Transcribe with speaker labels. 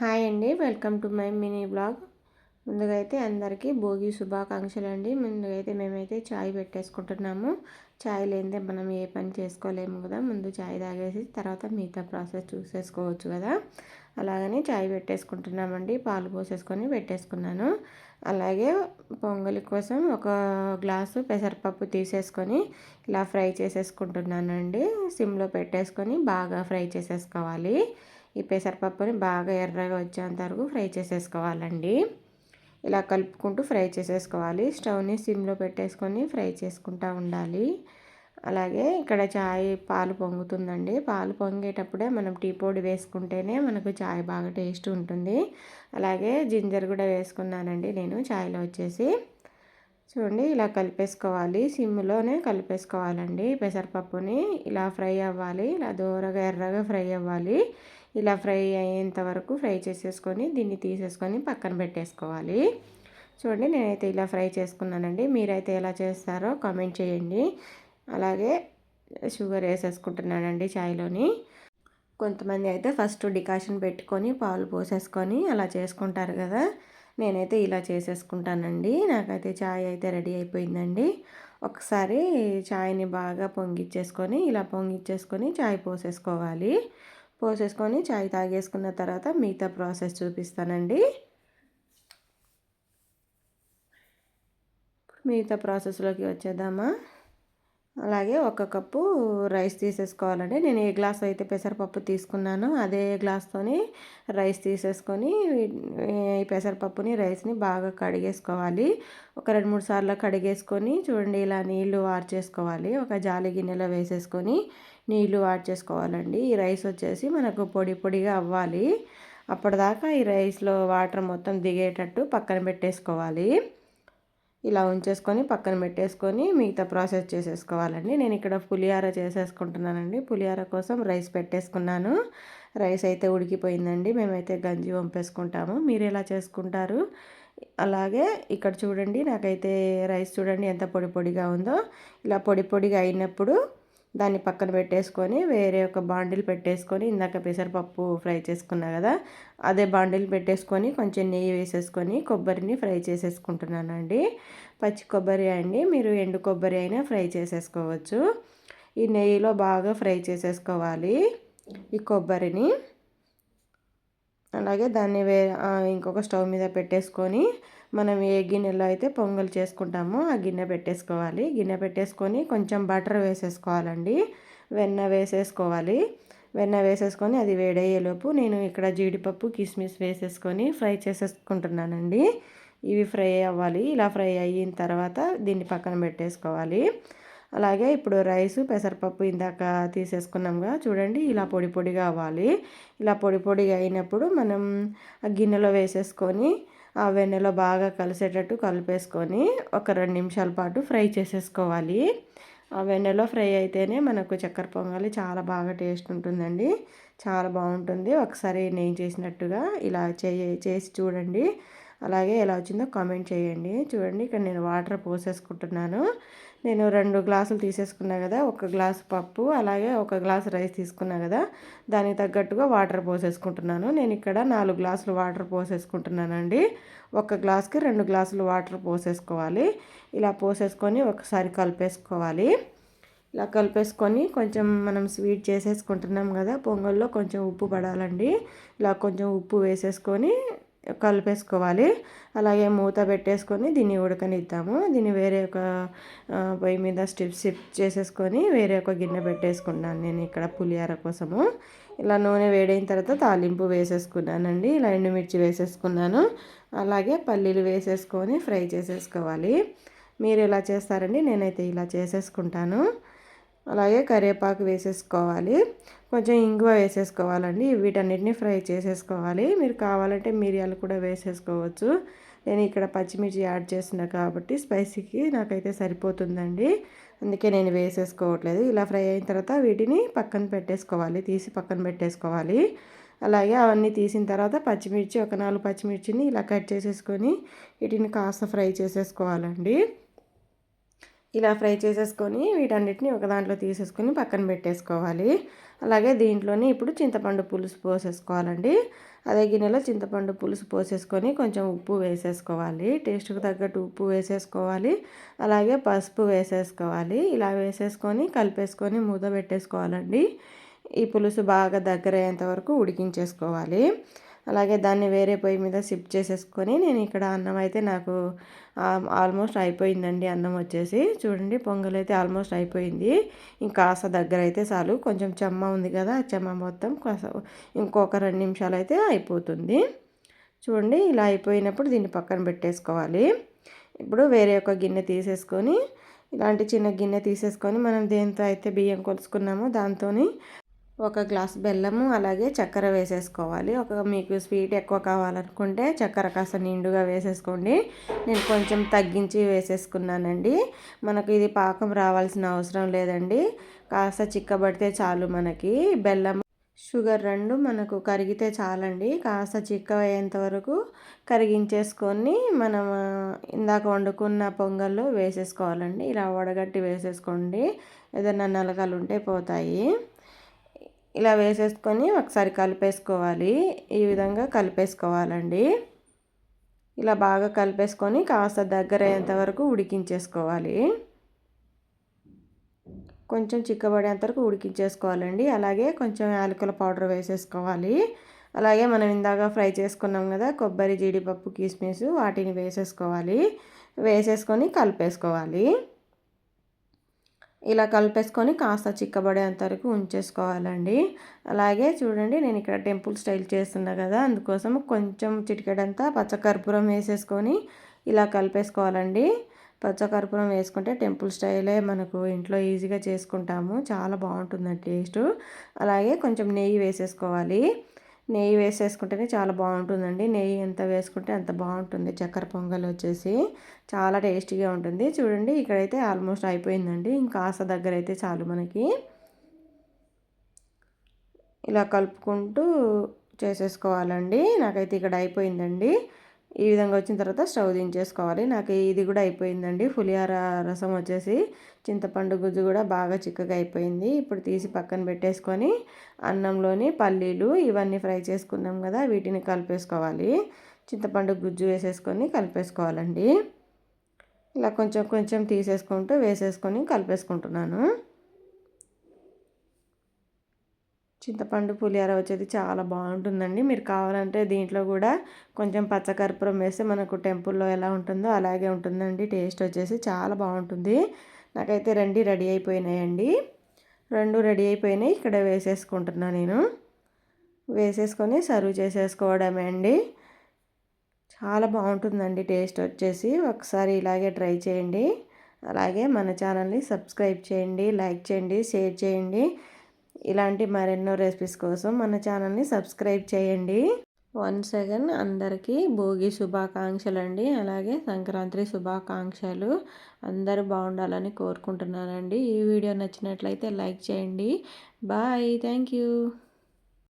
Speaker 1: Hi అండి welcome to my mini blog. ముందుగా అయితే అందరికీ భోగి శుభాకాంక్షలు అండి ముందుగా అయితే మేమైతే చాయ్ పెట్టేసుకుంటున్నాము. చాయ్ లేనిదే మనం ఏ పని చేసుకోలేము కదా. ముందు చాయ్ తాగేసి తర్వాత మిగతా ప్రాసెస్ చూసేసుకోవచ్చు కదా. అలాగని చాయ్ పెట్టేసుకుంటున్నామండి. పాలు పోసేసుకొని పెట్టేసుకున్నాను. అలాగే పొంగలి కోసం ఒక గ్లాసు పెసరపప్పు తీసేసుకొని ఇలా ఫ్రై చేసేసుకుంటున్నానండి. సిమ్లో పెట్టేసుకొని బాగా ఫ్రై చేసేసుకోవాలి. ఈ పెసరపప్పుని బాగా ఎర్రగా వచ్చేంత వరకు ఫ్రై చేసేసుకోవాలండి. ఇలా కలుపుకుంటూ ఫ్రై చేసేసుకోవాలి. స్టవ్ని సిమ్లో పెట్టేసుకొని ఫ్రై చేసుకుంటూ ఉండాలి. అలాగే ఇక్కడ చాయ్ పాలు పొంగుతుందండి. పాలు పొంగేటప్పుడే మనం టీ పొడి వేసుకుంటేనే మనకు చాయ్ బాగా టేస్ట్ ఉంటుంది. అలాగే జింజర్ కూడా వేసుకున్నానండి నేను చాయ్లో వచ్చేసి. చూడండి ఇలా కలిపేసుకోవాలి. సిమ్లోనే కలిపేసుకోవాలండి పెసరపప్పుని. ఇలా ఫ్రై అవ్వాలి. ఇలా దూరగా ఎర్రగా ఫ్రై అవ్వాలి. ఇలా ఫ్రై అయ్యేంత వరకు ఫ్రై చేసేసుకొని దీన్ని తీసేసుకొని పక్కన పెట్టేసుకోవాలి. చూడండి నేనైతే ఇలా ఫ్రై చేసుకున్నానండి. మీరైతే ఎలా చేస్తారో కామెంట్ చేయండి. అలాగే షుగర్ వేసేసుకుంటున్నానండి చాయ్లోని. కొంతమంది అయితే ఫస్ట్ డికాషన్ పెట్టుకొని పాలు పోసేసుకొని అలా చేసుకుంటారు కదా. నేనైతే ఇలా చేసేసుకుంటానండి. నాకైతే చాయ్ అయితే రెడీ అయిపోయిందండి. ఒకసారి చాయ్ని బాగా పొంగిచ్చేసుకొని ఇలా పొంగిచ్చేసుకొని చాయ్ పోసేసుకోవాలి. పోసేసుకొని చాయ్ తాగేసుకున్న తర్వాత మిగతా ప్రాసెస్ చూపిస్తానండి. మిగతా ప్రాసెస్లోకి వచ్చేద్దామా? అలాగే ఒక కప్పు రైస్ తీసేసుకోవాలండి. నేను ఏ గ్లాస్ అయితే పెసరపప్పు తీసుకున్నానో అదే గ్లాస్తోని రైస్ తీసేసుకొని ఈ పెసరపప్పుని రైస్ని బాగా కడిగేసుకోవాలి. ఒక రెండు మూడు సార్లు కడిగేసుకొని చూడండి ఇలా నీళ్ళు వార్చేసుకోవాలి ఒక జాలి గిన్నెలో వేసేసుకొని నీళ్ళు వార్చేసుకోవాలండి ఈ రైస్ వచ్చేసి మనకు పొడి పొడిగా అవ్వాలి. అప్పటిదాకా ఈ రైస్లో వాటర్ మొత్తం దిగేటట్టు పక్కన పెట్టేసుకోవాలి. ఇలా ఉంచేసుకొని పక్కన పెట్టేసుకొని మిగతా ప్రాసెస్ చేసేసుకోవాలండి. నేను ఇక్కడ పులిహార చేసేసుకుంటున్నానండి. పులిహార కోసం రైస్ పెట్టేసుకున్నాను. రైస్ అయితే ఉడికిపోయిందండి. మేమైతే గంజి వంపేసుకుంటాము. మీరు ఎలా చేసుకుంటారు? అలాగే ఇక్కడ చూడండి నాకైతే రైస్ చూడండి ఎంత పొడి పొడిగా ఉందో. ఇలా పొడి పొడిగా అయినప్పుడు దాన్ని పక్కన పెట్టేసుకొని వేరే ఒక బాండిల్ పెట్టేసుకొని ఇందాక పెసరపప్పు ఫ్రై చేసుకున్నా కదా అదే బాండిల్ పెట్టేసుకొని కొంచెం నెయ్యి వేసేసుకొని కొబ్బరిని ఫ్రై చేసేసుకుంటున్నానండి. పచ్చి కొబ్బరి అండి మీరు ఎండు కొబ్బరి అయినా ఫ్రై చేసేసుకోవచ్చు. ఈ నెయ్యిలో బాగా ఫ్రై చేసేసుకోవాలి ఈ కొబ్బరిని. అలాగే దాన్ని వే ఇంకొక స్టవ్ మీద పెట్టేసుకొని మనం ఏ గిన్నెలో అయితే పొంగల్ చేసుకుంటామో ఆ గిన్నె పెట్టేసుకోవాలి. గిన్నె పెట్టేసుకొని కొంచెం బటర్ వేసేసుకోవాలండి. వెన్న వేసేసుకోవాలి. వెన్న వేసేసుకొని అది వేడయ్యేలోపు నేను ఇక్కడ జీడిపప్పు కిస్మిస్ వేసేసుకొని ఫ్రై చేసేసుకుంటున్నానండి. ఇవి ఫ్రై అవ్వాలి. ఇలా ఫ్రై అయిన తర్వాత దీన్ని పక్కన పెట్టేసుకోవాలి. అలాగే ఇప్పుడు రైస్ పెసరపప్పు ఇందాక తీసేసుకున్నాంగా చూడండి ఇలా పొడి పొడిగా అవ్వాలి. ఇలా పొడి పొడిగా అయినప్పుడు మనం ఆ గిన్నెలో వేసేసుకొని ఆ వెన్నెలో బాగా కలిసేటట్టు కలిపేసుకొని ఒక రెండు నిమిషాల పాటు ఫ్రై చేసేసుకోవాలి. ఆ వెన్నెలో ఫ్రై అయితేనే మనకు చక్కెర పొంగలి చాలా బాగా టేస్ట్ ఉంటుందండి. చాలా బాగుంటుంది. ఒకసారి నేను చేసినట్టుగా ఇలా చేసి చూడండి. అలాగే ఎలా వచ్చిందో కామెంట్ చేయండి. చూడండి ఇక్కడ నేను వాటర్ పోసేసుకుంటున్నాను. నేను రెండు గ్లాసులు తీసేసుకున్నా కదా ఒక గ్లాసు పప్పు అలాగే ఒక గ్లాసు రైస్ తీసుకున్నా కదా దానికి తగ్గట్టుగా వాటర్ పోసేసుకుంటున్నాను. నేను ఇక్కడ నాలుగు గ్లాసులు వాటర్ పోసేసుకుంటున్నానండి. ఒక గ్లాస్కి రెండు గ్లాసులు వాటర్ పోసేసుకోవాలి. ఇలా పోసేసుకొని ఒకసారి కలిపేసుకోవాలి. ఇలా కలిపేసుకొని కొంచెం మనం స్వీట్ చేసేసుకుంటున్నాం కదా పొంగల్లో కొంచెం ఉప్పు పడాలండి. ఇలా కొంచెం ఉప్పు వేసేసుకొని కలిపేసుకోవాలి. అలాగే మూత పెట్టేసుకొని దీన్ని ఉడకనిద్దాము. దీన్ని వేరే ఒక పొయ్యి మీద స్టిప్ స్టిప్ చేసేసుకొని వేరే ఒక గిన్నె పెట్టేసుకున్నాను నేను ఇక్కడ పులిహార కోసము. ఇలా నూనె వేడైన తర్వాత తాలింపు వేసేసుకున్నానండి. ఇలా ఎండుమిర్చి వేసేసుకున్నాను. అలాగే పల్లీలు వేసేసుకొని ఫ్రై చేసేసుకోవాలి. మీరు ఎలా చేస్తారండి? నేనైతే ఇలా చేసేసుకుంటాను. అలాగే కరివేపాకు వేసేసుకోవాలి. కొంచెం ఇంగువ వేసేసుకోవాలండి. వీటన్నిటిని ఫ్రై చేసేసుకోవాలి. మీరు కావాలంటే మిరియాలు కూడా వేసేసుకోవచ్చు. నేను ఇక్కడ పచ్చిమిర్చి యాడ్ చేస్తున్నా కాబట్టి స్పైసీకి నాకైతే సరిపోతుందండి. అందుకే నేను వేసేసుకోవట్లేదు. ఇలా ఫ్రై అయిన తర్వాత వీటిని పక్కన పెట్టేసుకోవాలి. తీసి పక్కన పెట్టేసుకోవాలి. అలాగే అవన్నీ తీసిన తర్వాత పచ్చిమిర్చి ఒక నాలుగు పచ్చిమిర్చిని ఇలా కట్ చేసేసుకొని వీటిని కాస్త ఫ్రై చేసేసుకోవాలండి. ఇలా ఫ్రై చేసేసుకొని వీటన్నిటిని ఒక దాంట్లో తీసేసుకొని పక్కన పెట్టేసుకోవాలి. అలాగే దీంట్లోనే ఇప్పుడు చింతపండు పులుసు పోసేసుకోవాలండి. అదే గిన్నెలో చింతపండు పులుసు పోసేసుకొని కొంచెం ఉప్పు వేసేసుకోవాలి. టేస్ట్కి తగ్గట్టు ఉప్పు వేసేసుకోవాలి. అలాగే పసుపు వేసేసుకోవాలి. ఇలా వేసేసుకొని కలిపేసుకొని మూత పెట్టేసుకోవాలండి. ఈ పులుసు బాగా దగ్గర అయ్యేంత వరకు ఉడికించేసుకోవాలి. అలాగే దాన్ని వేరే పొయ్యి మీద షిఫ్ట్ చేసేసుకొని నేను ఇక్కడ అన్నం అయితే నాకు ఆల్మోస్ట్ అయిపోయిందండి అన్నం వచ్చేసి. చూడండి పొంగల్ అయితే ఆల్మోస్ట్ అయిపోయింది. ఇంకా కాస్త దగ్గర అయితే చాలు. కొంచెం చెమ్మ ఉంది కదా ఆ చెమ్మ మొత్తం ఇంకొక రెండు నిమిషాలు అయితే అయిపోతుంది. చూడండి ఇలా అయిపోయినప్పుడు దీన్ని పక్కన పెట్టేసుకోవాలి. ఇప్పుడు వేరే ఒక గిన్నె తీసేసుకొని ఇలాంటి చిన్న గిన్నె తీసేసుకొని మనం దేంతో అయితే బియ్యం కొలుసుకున్నామో దాంతో ఒక గ్లాస్ బెల్లము అలాగే చక్కెర వేసేసుకోవాలి. ఒక మీకు స్వీట్ ఎక్కువ కావాలనుకుంటే చక్కెర కాస్త నిండుగా వేసేసుకోండి. నేను కొంచెం తగ్గించి వేసేసుకున్నానండి. మనకు ఇది పాకం రావాల్సిన అవసరం లేదండి. కాస్త చిక్కబడితే చాలు మనకి. బెల్లం షుగర్ రెండు మనకు కరిగితే చాలండి. కాస్త చిక్క అయ్యేంత వరకు కరిగించేసుకొని మనం ఇందాక వండుకున్న పొంగల్లో వేసేసుకోవాలండి. ఇలా వడగట్టి వేసేసుకోండి. ఏదైనా నలకలు ఉంటే పోతాయి. ఇలా వేసేసుకొని ఒకసారి కలిపేసుకోవాలి. ఈ విధంగా కలిపేసుకోవాలండి. ఇలా బాగా కలిపేసుకొని కాస్త దగ్గర అయ్యేంత వరకు ఉడికించేసుకోవాలి. కొంచెం చిక్కబడేంత వరకు ఉడికించేసుకోవాలండి. అలాగే కొంచెం యాలకుల పౌడర్ వేసేసుకోవాలి. అలాగే మనం ఇందాక ఫ్రై చేసుకున్నాం కదా కొబ్బరి జీడిపప్పు కిస్మిస్ వాటిని వేసేసుకోవాలి. వేసేసుకొని కలిపేసుకోవాలి. ఇలా కలిపేసుకొని కాస్త చిక్కబడేంత వరకు ఉంచేసుకోవాలండి. అలాగే చూడండి నేను ఇక్కడ టెంపుల్ స్టైల్ చేస్తున్నా కదా అందుకోసం కొంచెం చిటికెడంతా పచ్చకర్పూరం వేసేసుకొని ఇలా కలిపేసుకోవాలండి. పచ్చకర్పూరం వేసుకుంటే టెంపుల్ స్టైలే మనకు ఇంట్లో ఈజీగా చేసుకుంటాము. చాలా బాగుంటుంది టేస్ట్. అలాగే కొంచెం నెయ్యి వేసేసుకోవాలి. నెయ్యి వేసేసుకుంటేనే చాలా బాగుంటుందండి. నెయ్యి ఎంత వేసుకుంటే అంత బాగుంటుంది. చక్కెర పొంగల్ వచ్చేసి చాలా టేస్టీగా ఉంటుంది. చూడండి ఇక్కడైతే ఆల్మోస్ట్ అయిపోయిందండి. ఇంకా ఆస దగ్గర అయితే చాలు మనకి. ఇలా కలుపుకుంటూ చేసేసుకోవాలండి. నాకైతే ఇక్కడ అయిపోయిందండి. ఈ విధంగా వచ్చిన తర్వాత స్టవ్ దించేసుకోవాలి. నాకు ఇది కూడా అయిపోయిందండి. పులిహార రసం వచ్చేసి చింతపండు గుజ్జు కూడా బాగా చిక్కగా అయిపోయింది. ఇప్పుడు తీసి పక్కన పెట్టేసుకొని అన్నంలోని పల్లీలు ఇవన్నీ ఫ్రై చేసుకున్నాం కదా వీటిని కలిపేసుకోవాలి. చింతపండు గుజ్జు వేసేసుకొని కలిపేసుకోవాలండి. ఇలా కొంచెం కొంచెం తీసేసుకుంటూ వేసేసుకొని కలిపేసుకుంటున్నాను. చింతపండు పులిహోర వచ్చేది చాలా బాగుంటుందండి. మీరు కావాలంటే దీంట్లో కూడా కొంచెం పచ్చకర్పూరం వేస్తే మనకు టెంపుల్లో ఎలా ఉంటుందో అలాగే ఉంటుందండి. టేస్ట్ వచ్చేసి చాలా బాగుంటుంది. నాకైతే రెండు రెడీ అయిపోయినాయండి. రెండు రెడీ అయిపోయినాయి. ఇక్కడ వేసేసుకుంటున్నా నేను. వేసేసుకొని సర్వ్ చేసేసుకోవడమే అండి. చాలా బాగుంటుందండి టేస్ట్ వచ్చేసి. ఒకసారి ఇలాగే ట్రై చేయండి. అలాగే మన ఛానల్ని సబ్స్క్రైబ్ చేయండి లైక్ చేయండి షేర్ చేయండి. ఇలాంటి మరెన్నో రెసిపీస్ కోసం మన ఛానల్ని సబ్స్క్రైబ్ చేయండి. వన్ సెకండ్ అందరికీ భోగి శుభాకాంక్షలు అండి అలాగే సంక్రాంతి శుభాకాంక్షలు. అందరూ బాగుండాలని కోరుకుంటున్నానండి. ఈ వీడియో నచ్చినట్లయితే లైక్ చేయండి. బాయ్. Thank you.